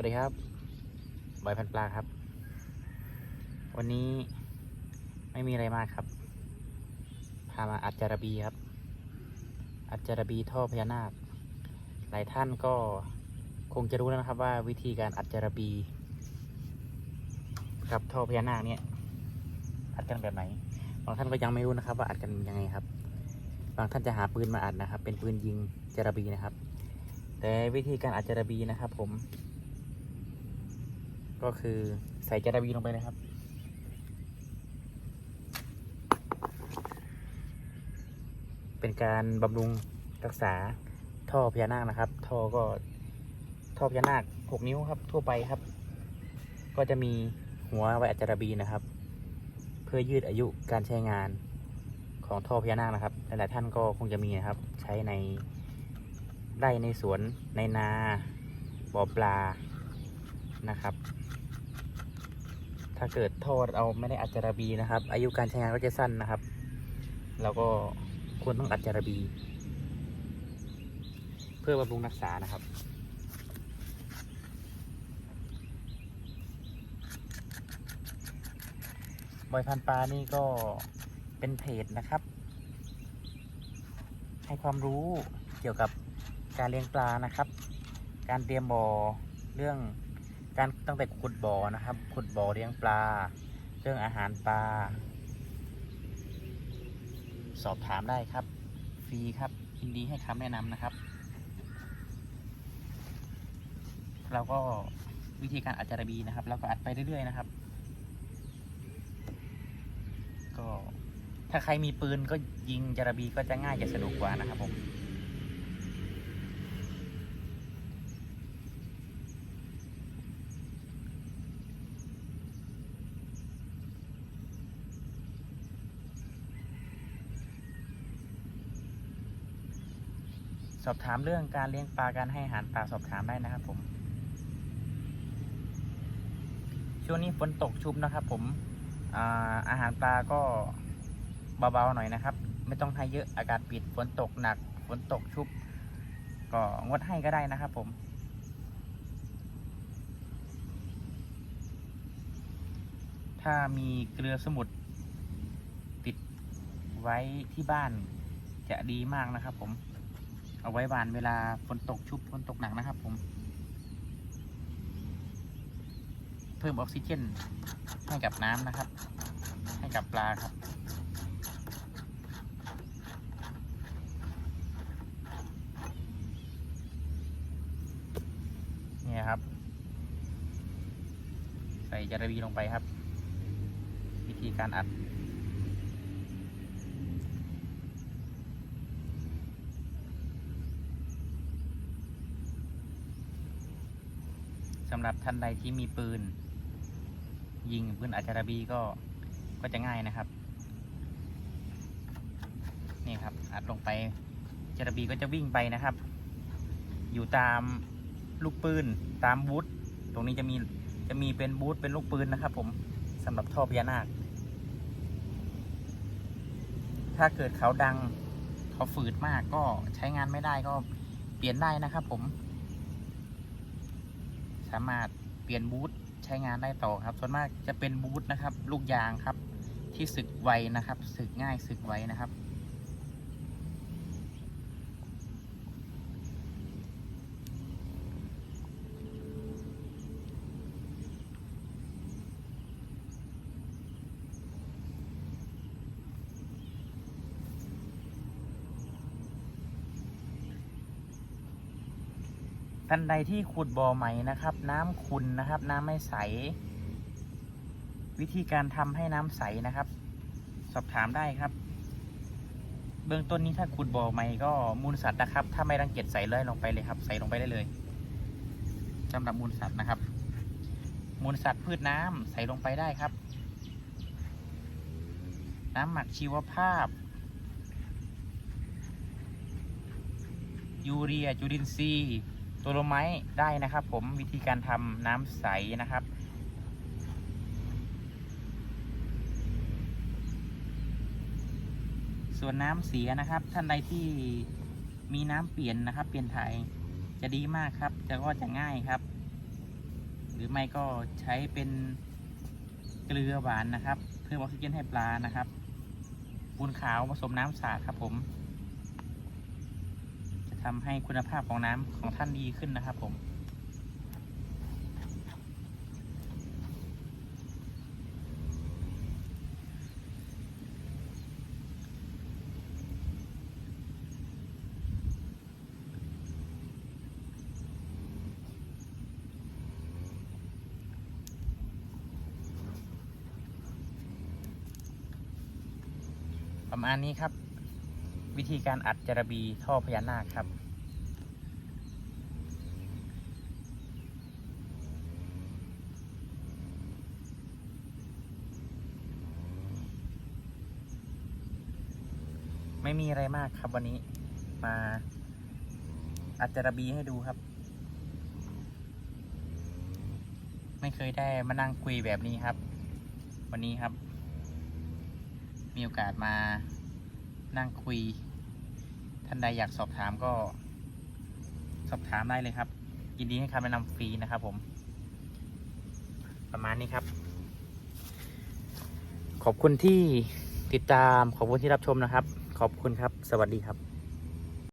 วัสดีครับบอยพันปลาครับ วันนี้ไม่มีอะไรมากครับ พามาอัจจารบีครับ อัจจารบีท่อพญานาค หลายท่านก็คงจะรู้แล้วนะครับว่าวิธีการอัจจารบี กับท่อพญานาคเนี่ยอัดกันแบบไหน บางท่านก็ยังไม่รู้นะครับ ว่าอัดกันยังไงครับ บางท่านจะหาปืนมาอัดนะครับ เป็นปืนยิงจารบีนะครับ แต่วิธีการอัดจารบีนะครับ ผม ก็คือใส่จารบีลงไปเลยครับ เป็นการบำรุงรักษาท่อพญานาคนะครับ ท่อก็ท่อพญานาคหกนิ้วครับทั่วไปครับ ก็จะมีหัวไว้อัดจารบีนะครับ เพื่อยืดอายุการใช้งานของท่อพญานาคนะครับ หลายๆท่านก็คงจะมีนะครับ ใช้ในไร่ในสวนในนาบ่อปลานะครับ ถ้าเกิดท่อเราไม่ได้อัดจารบีนะครับ อายุการใช้งานก็จะสั้นนะครับเราก็ควรต้องอัดจารบี เพื่อบำรุงรักษานะครับบอยพันปลานี่ก็เป็นเพจนะครับ ให้ความรู้เกี่ยวกับการเลี้ยงปลานะครับ การเตรียมบ่อเรื่อง ตั้งแต่ขุดบ่อนะครับ ขุดบ่อเลี้ยงปลา เรื่องอาหารปลา สอบถามได้ครับ ฟรีครับยินดีให้คำแนะนำนะครับ เราก็วิธีการอัดจารบีนะครับ เราก็อัดไปเรื่อยๆนะครับ ก็ถ้าใครมีปืนก็ยิงจารบีก็จะง่ายจะสะดวกกว่านะครับผม อบถามเรื่องการเลี้ยงปลาการให้อาหารปลาสอบถามได้นะครับผม ช่วงนี้ฝนตกชุบนะครับ ผมอาอาหารปลาก็เบาๆหน่อยนะครับ ไม่ต้องให้เยอะอากาศปิดฝนตกหนักฝนตกชุบ ก็งดให้ก็ได้นะครับ ผมถ้ามีเกลือสมุทรติดไว้ที่บ้านจะดีมากนะครับผม เอาไว้บานเวลาฝนตกชุบฝนตกหนักนะครับ ผม เพิ่มออกซิเจนให้กับน้ำนะครับ ให้กับปลาครับนี่ครับ ใส่จารบีลงไปครับ วิธีการอัด สำหรับท่านใดที่มีปืน ยิงปืนอาจารบีก็ก็จะง่ายนะครับ นี่ครับ อัดลงไปจารบีก็จะวิ่งไปนะครับ อยู่ตามลูกปืนตามบูธตรงนี้จะมีจะมีเป็นบูธเป็นลูกปืนนะครับ ผมสำหรับท่อพญานาค ถ้าเกิดเขาดังเขาฝืดมากก็ใช้งานไม่ได้ก็เปลี่ยนได้นะครับ ผม สามารถเปลี่ยนบูทใช้งานได้ต่อครับ ส่วนมากจะเป็นบูทนะครับ ลูกยางครับ ที่สึกไวนะครับ สึกง่ายสึกไวนะครับ ท่านใดที่ขุดบ่อใหม่นะครับ น้ำขุ่นนะครับ น้ำไม่ใส วิธีการทำให้น้ำใสนะครับ สอบถามได้ครับ เบื้องต้นนี้ถ้าขุดบ่อใหม่ก็มูลสัตว์นะครับ ถ้าไม่รังเกียจใส่เลยลงไปเลยครับใส่ลงไปได้เลยสำหรับมูลสัตว์นะครับ มูลสัตว์พืชน้ำใส่ลงไปได้ครับ น้ำหมักชีวภาพยูเรียจุลินทรีย์ ตัวโลไม้ได้นะครับ ผมวิธีการทำน้ำใสนะครับส่วนน้ำเสียนะครับ ท่านใดที่มีน้ำเปลี่ยนนะครับ เปลี่ยนถ่ายจะดีมากครับ จะก็จะง่ายครับ หรือไม่ก็ใช้เป็นเกลือหวานนะครับ เพิ่มออกซิเจนให้ปลานะครับปูนขาวผสมน้ำสาดครับผม ทำให้คุณภาพของน้ำของท่านดีขึ้นนะครับผม ประมาณนี้ครับ วิธีการอัดจระบีท่อพญานาคครับ ไม่มีอะไรมากครับวันนี้มาอัดจระบีให้ดูครับ ไม่เคยได้มานั่งคุยแบบนี้ครับ วันนี้ครับ มีโอกาสมานั่งคุย ท่านใดอยากสอบถามก็ สอบถามได้เลยครับ ยินดีให้คำแนะนำฟรีนะครับผม ประมาณนี้ครับ ขอบคุณที่ติดตามขอบคุณที่รับชมนะครับ ขอบคุณครับ สวัสดีครับ